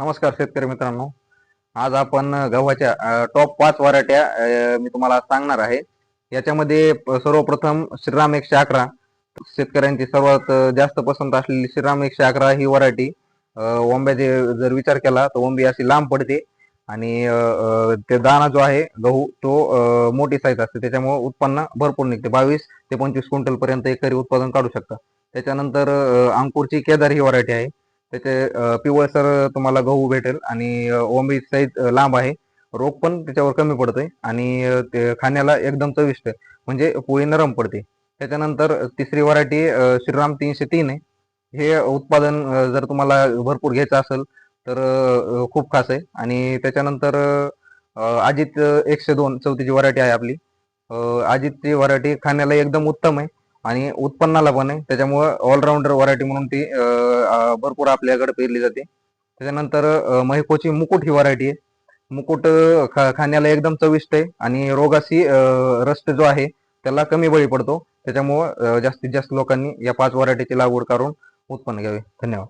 नमस्कार शेतकरी मित्रांनो. आज आपण गव्हाच्या टॉप पाच वराट्या मी तुम्हाला सांगणार आहे. याच्यामध्ये सर्वप्रथम श्रीराम एकशे अकरा. शेतकऱ्यांची सर्वात जास्त पसंत असलेली श्रीराम एकशे अकरा ही वरायटी ओंब्याचे जर विचार केला तर ओंबी अशी लांब पडते. आणि ते दाणा जो आहे गहू तो मोठी साईज असते. त्याच्यामुळे उत्पन्न भरपूर निघते. बावीस ते पंचवीस क्विंटल पर्यंत एकरी उत्पादन काढू शकता. त्याच्यानंतर अंकुरची केदार ही व्हरायटी आहे. त्याचे पिवळसर तुम्हाला गहू भेटेल आणि ओंबी साईज लांब आहे. रोग पण त्याच्यावर कमी पडतोय आणि ते खाण्याला एकदम चविष्ट आहे. म्हणजे पोळी नरम पडते. त्याच्यानंतर तिसरी व्हरायटी श्रीराम तीनशे तीन आहे. हे उत्पादन जर तुम्हाला भरपूर घ्यायचं असेल तर खूप खास आहे. आणि त्याच्यानंतर अजित एकशे दोन चौथीची व्हरायटी आहे आपली. अजितची व्हरायटी खाण्याला एकदम उत्तम आहे. आणि उत्पन्नाला पण आहे. त्याच्यामुळं ऑलराऊंडर व्हरायटी म्हणून ती भरपूर आपल्याकडे पेरली जाते. त्याच्यानंतर महिकोची मुकुट ही व्हरायटी आहे. मुकुट खा खाण्याला एकदम चविष्ट आहे आणि रोगाशी रस्ट जो आहे त्याला कमी बळी पडतो. त्याच्यामुळं जास्तीत जास्त लोकांनी या पाच व्हरायटीची लागवड करून उत्पन्न घ्यावे. धन्यवाद.